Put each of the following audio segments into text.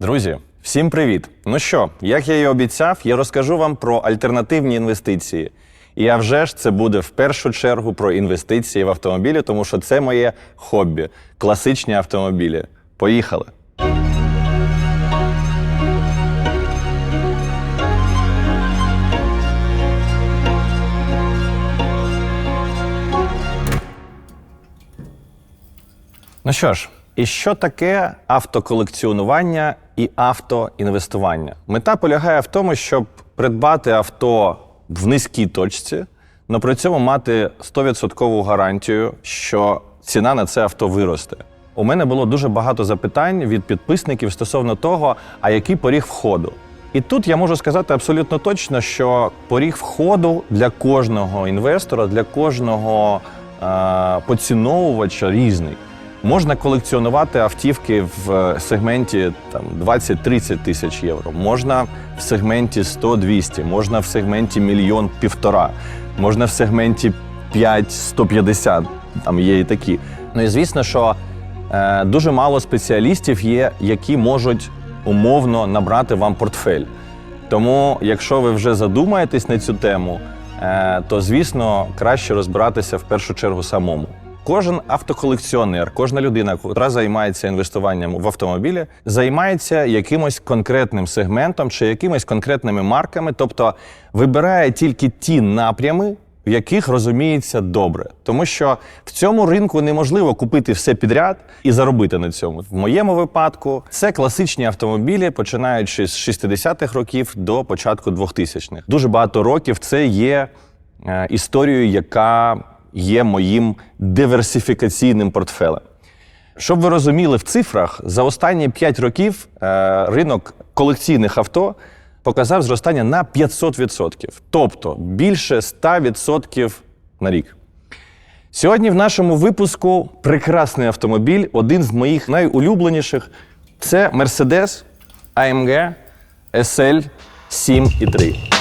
Друзі, всім привіт! Ну що, як я і обіцяв, я розкажу вам про альтернативні інвестиції. І а вже ж це буде в першу чергу про інвестиції в автомобілі, тому що це моє хобі класичні автомобілі. Поїхали! Ну що ж, і що таке автоколекціонування і автоінвестування? Мета полягає в тому, щоб придбати авто в низькій точці, але при цьому мати 100% гарантію, що ціна на це авто виросте. У мене було дуже багато запитань від підписників стосовно того, а який поріг входу. І тут я можу сказати абсолютно точно, що поріг входу для кожного інвестора, для кожного е, поціновувача різний. Можна колекціонувати автівки в е, сегменті там 20-30 тисяч євро. Можна в сегменті 100-200, можна в сегменті мільйон півтора, можна в сегменті 5-150, Там є і такі. Ну і звісно, що е, дуже мало спеціалістів є, які можуть умовно набрати вам портфель. Тому, якщо ви вже задумаєтесь на цю тему, е, то звісно краще розбиратися в першу чергу самому. Кожен автоколекціонер, кожна людина, яка займається інвестуванням в автомобілі, займається якимось конкретним сегментом чи якимись конкретними марками, тобто вибирає тільки ті напрями, в яких розуміється добре. Тому що в цьому ринку неможливо купити все підряд і заробити на цьому. В моєму випадку це класичні автомобілі, починаючи з 60-х років до початку 2000-х. Дуже багато років це є е, історією, яка є моїм диверсифікаційним портфелем. Щоб ви розуміли в цифрах, за останні 5 років е, ринок колекційних авто показав зростання на 500%, тобто більше 100% на рік. Сьогодні в нашому випуску прекрасний автомобіль, один з моїх найулюбленіших. Це Mercedes AMG SL 7.3.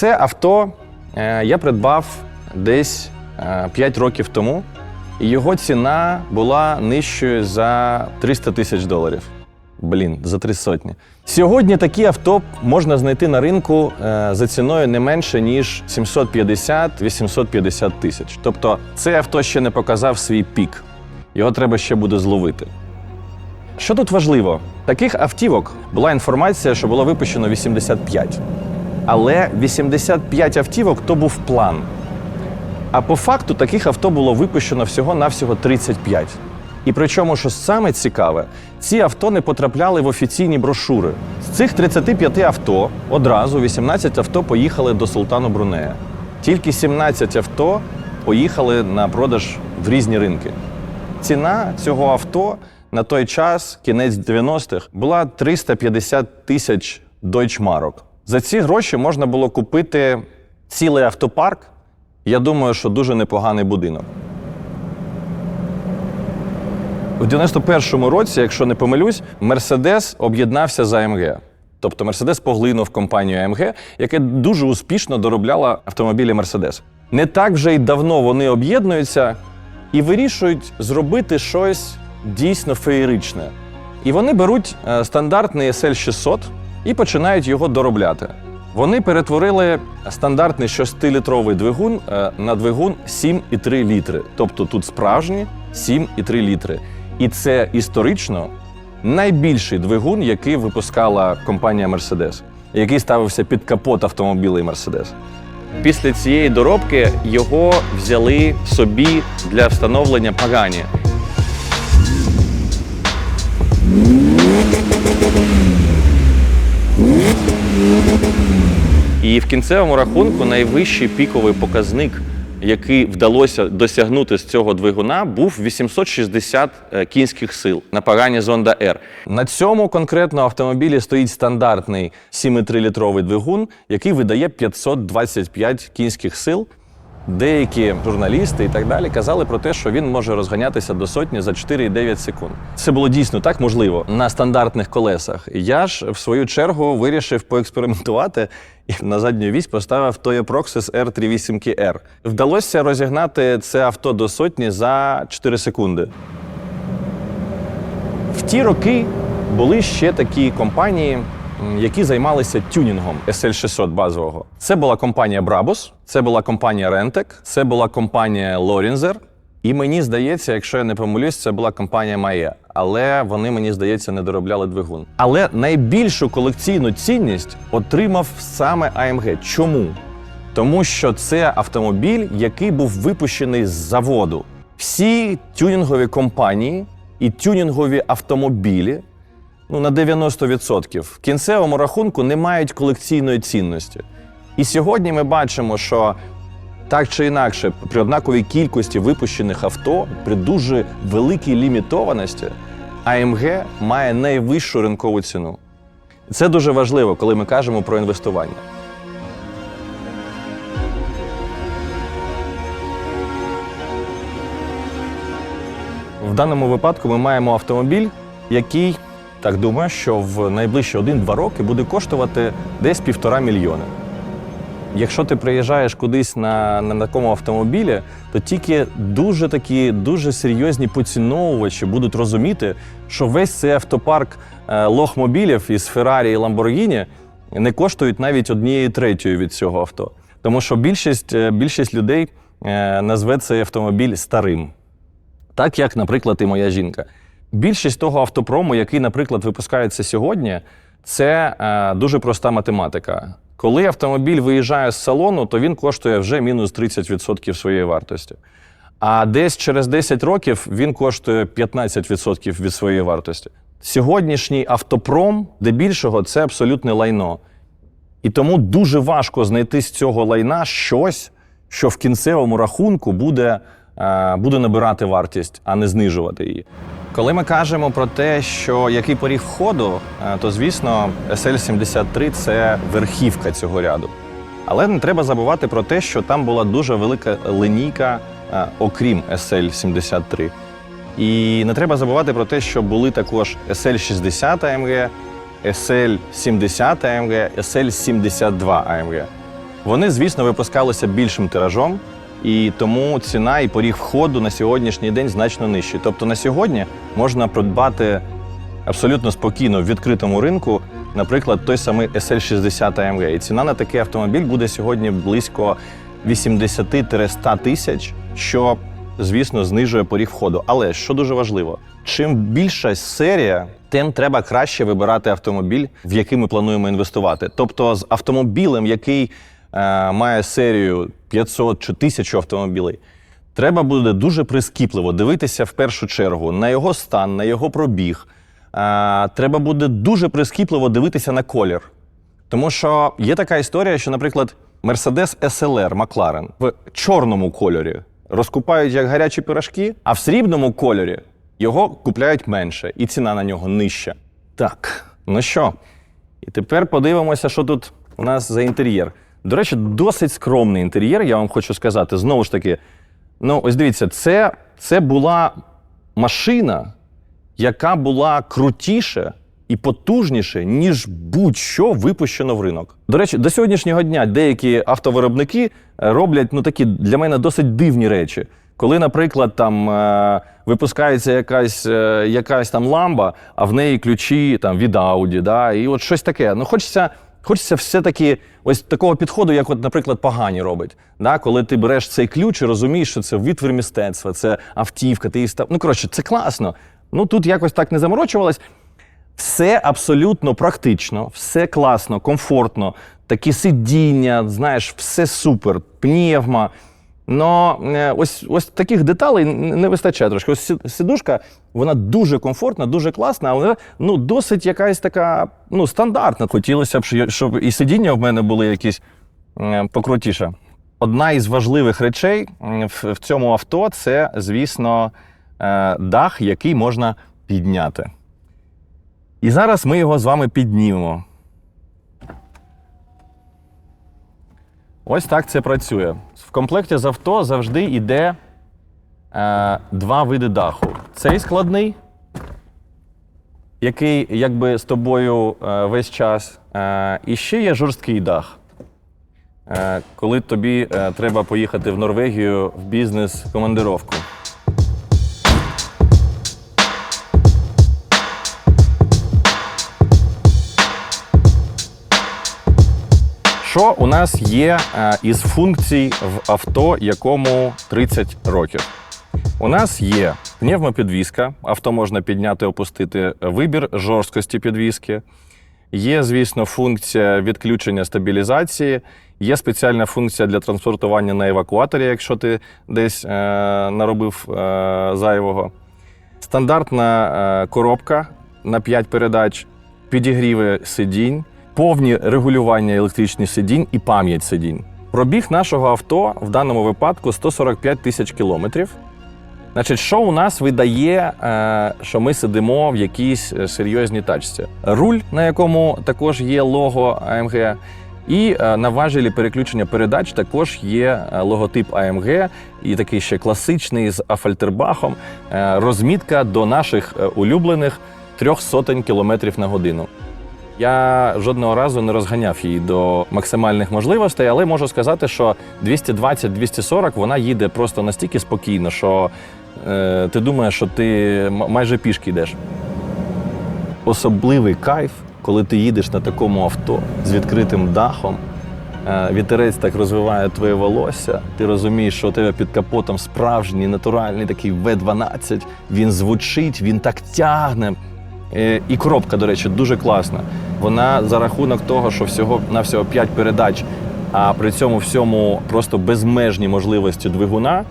Це авто е, я придбав десь е, 5 років тому, і його ціна була нижчою за 300 тисяч доларів. Блін, за три сотні. Сьогодні такі авто можна знайти на ринку е, за ціною не менше ніж 750-850 тисяч. Тобто, це авто ще не показав свій пік. Його треба ще буде зловити. Що тут важливо? Таких автівок була інформація, що було випущено 85. Але 85 автівок то був план. А по факту таких авто було випущено всього-навсього 35. І причому, що саме цікаве, ці авто не потрапляли в офіційні брошури. З цих 35 авто одразу 18 авто поїхали до Султану Брунея. Тільки 17 авто поїхали на продаж в різні ринки. Ціна цього авто на той час, кінець 90-х, була 350 тисяч дойчмарок. За ці гроші можна було купити цілий автопарк. Я думаю, що дуже непоганий будинок. У 91-му році, якщо не помилюсь, Мерседес об'єднався з АМГ. Тобто Мерседес поглинув компанію АМГ, яка дуже успішно доробляла автомобілі Мерседес. Не так вже й давно вони об'єднуються і вирішують зробити щось дійсно феєричне. І вони беруть е, стандартний SL 600 і починають його доробляти. Вони перетворили стандартний 6-літровий двигун е, на двигун 7,3 літри. Тобто тут справжні 7,3 літри. І це історично найбільший двигун, який випускала компанія Mercedes, який ставився під капот автомобілей Mercedes. Після цієї доробки його взяли собі для встановлення Пагані. І в кінцевому рахунку найвищий піковий показник, який вдалося досягнути з цього двигуна, був 860 е, кінських сил на Пагані Зонда R. На цьому конкретно автомобілі стоїть стандартний 7,3-літровий двигун, який видає 525 кінських сил. Деякі журналісти і так далі казали про те, що він може розганятися до сотні за 4,9 секунд. Це було дійсно так можливо на стандартних колесах. Я ж в свою чергу вирішив поекспериментувати і на задню вісь поставив Toyo Proxys R38KR. Вдалося розігнати це авто до сотні за 4 секунди. В ті роки були ще такі компанії, які займалися тюнінгом SL600 базового. Це була компанія Brabus, це була компанія Rentec, це була компанія Lorenzer. І мені здається, якщо я не помилюсь, це була компанія Maya. Але вони, мені здається, не доробляли двигун. Але найбільшу колекційну цінність отримав саме AMG. Чому? Тому що це автомобіль, який був випущений з заводу. Всі тюнінгові компанії і тюнінгові автомобілі ну, на 90% в кінцевому рахунку не мають колекційної цінності. І сьогодні ми бачимо, що так чи інакше, при однаковій кількості випущених авто, при дуже великій лімітованості, AMG має найвищу ринкову ціну. Це дуже важливо, коли ми кажемо про інвестування. В даному випадку ми маємо автомобіль, який, так думаю, що в найближчі 1-2 роки буде коштувати десь півтора мільйони. Якщо ти приїжджаєш кудись на, на такому автомобілі, то тільки дуже такі дуже серйозні поціновувачі будуть розуміти, що весь цей автопарк е, лохмобілів із Феррарі і Ламборгіні не коштують навіть однієї третьої від цього авто. Тому що більшість, е, більшість людей е, назве цей автомобіль старим. Так як, наприклад, і моя жінка. Більшість того автопрому, який, наприклад, випускається сьогодні, це е, дуже проста математика. Коли автомобіль виїжджає з салону, то він коштує вже мінус 30% своєї вартості. А десь через 10 років він коштує 15% від своєї вартості. Сьогоднішній автопром, де більшого, це абсолютне лайно. І тому дуже важко знайти з цього лайна щось, що в кінцевому рахунку буде, буде набирати вартість, а не знижувати її. Коли ми кажемо про те, що який поріг входу, е, то звісно, SL73 це верхівка цього ряду. Але не треба забувати про те, що там була дуже велика линійка, е, окрім SL73. І не треба забувати про те, що були також SL60 AMG, SL70 AMG, SL72 AMG. Вони, звісно, випускалися більшим тиражом, і тому ціна і поріг входу на сьогоднішній день значно нижчий. Тобто на сьогодні можна придбати абсолютно спокійно в відкритому ринку, наприклад, той самий SL60 AMG. І ціна на такий автомобіль буде сьогодні близько 80-100 тисяч, що, звісно, знижує поріг входу. Але що дуже важливо, чим більша серія, тим треба краще вибирати автомобіль, в який ми плануємо інвестувати. Тобто з автомобілем, який має серію 500 чи 1000 автомобілей, треба буде дуже прискіпливо дивитися в першу чергу на його стан, на його пробіг. Е, треба буде дуже прискіпливо дивитися на колір. Тому що є така історія, що, наприклад, Mercedes SLR McLaren в чорному кольорі розкупають як гарячі пирожки, а в срібному кольорі його купляють менше, і ціна на нього нижча. Так, ну що? І тепер подивимося, що тут у нас за інтер'єр. До речі, досить скромний інтер'єр, я вам хочу сказати. Знову ж таки, ну ось дивіться, це, це була машина, яка була крутіше і потужніше, ніж будь-що випущено в ринок. До речі, до сьогоднішнього дня деякі автовиробники е, роблять ну такі для мене досить дивні речі. Коли, наприклад, там е, випускається якась, е, якась там ламба, а в неї ключі там від Audi, да, і от щось таке. Ну, хочеться, хочеться все-таки ось такого підходу, як, от, наприклад, погані робить. Да? Коли ти береш цей ключ і розумієш, що це витвір мистецтва, це автівка, ти її став. Ну, коротше, це класно. Ну тут якось так не заморочувалось. Все абсолютно практично, все класно, комфортно, такі сидіння, знаєш, все супер, пневма. Но е, ось, ось таких деталей не вистачає трошки. Ось сі- сидушка, вона дуже комфортна, дуже класна, але ну, досить якась така ну, стандартна. Хотілося б, щоб- і сидіння в мене були якісь е, покрутіше. Одна із важливих речей в, в цьому авто це, звісно, е, дах, який можна підняти. І зараз ми його з вами піднімемо. Ось так це працює. В комплекті з авто завжди йде е, два види даху. Цей складний, який якби з тобою е, весь час. Е, і ще є жорсткий дах. Е, коли тобі е, треба поїхати в Норвегію в бізнес-командировку. Що у нас є е, із функцій в авто, якому 30 років? У нас є пневмопідвізка, авто можна підняти, опустити, вибір жорсткості підвізки. Є, звісно, функція відключення стабілізації, є спеціальна функція для транспортування на евакуаторі, якщо ти десь е, наробив е, зайвого. Стандартна е, коробка на 5 передач, підігріви сидінь, повні регулювання електричних сидінь і пам'ять сидінь. Пробіг нашого авто в даному випадку 145 тисяч кілометрів. Значить, що у нас видає, е, що ми сидимо в якійсь е, серйозній тачці? Руль, на якому також є лого AMG, і е, на важелі переключення передач також є логотип AMG, і такий ще класичний з Афальтербахом. Розмітка до наших улюблених трьох сотень кілометрів на годину. Я жодного разу не розганяв її до максимальних можливостей, але можу сказати, що 220-240 вона їде просто настільки спокійно, що е, ти думаєш, що ти майже пішки йдеш. Особливий кайф, коли ти їдеш на такому авто з відкритим дахом. е, Вітерець так розвиває твоє волосся. Ти розумієш, що у тебе під капотом справжній натуральний такий В12. Він звучить, він так тягне. Е, І коробка, до речі, дуже класна. Вона за рахунок того, що всього на всього 5 передач, а при цьому всьому просто безмежні можливості двигуна.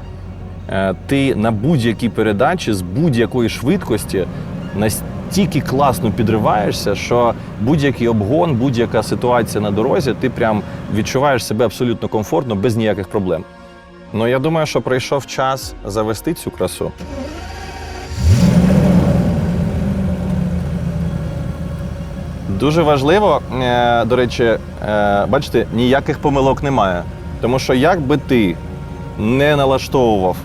е, Ти на будь-якій передачі з будь-якої швидкості настільки класно підриваєшся, що будь-який обгон, будь-яка ситуація на дорозі, ти прям відчуваєш себе абсолютно комфортно, без ніяких проблем. Ну я думаю, що прийшов час завести цю красу. Дуже важливо, е, до речі, е, бачите, ніяких помилок немає. Тому що як би ти не налаштовував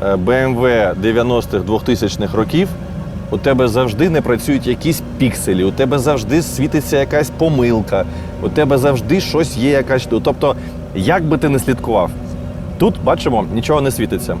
BMW 90-х 2000-х років, у тебе завжди не працюють якісь пікселі, у тебе завжди світиться якась помилка, у тебе завжди щось є якась. Тобто, як би ти не слідкував, тут бачимо, нічого не світиться.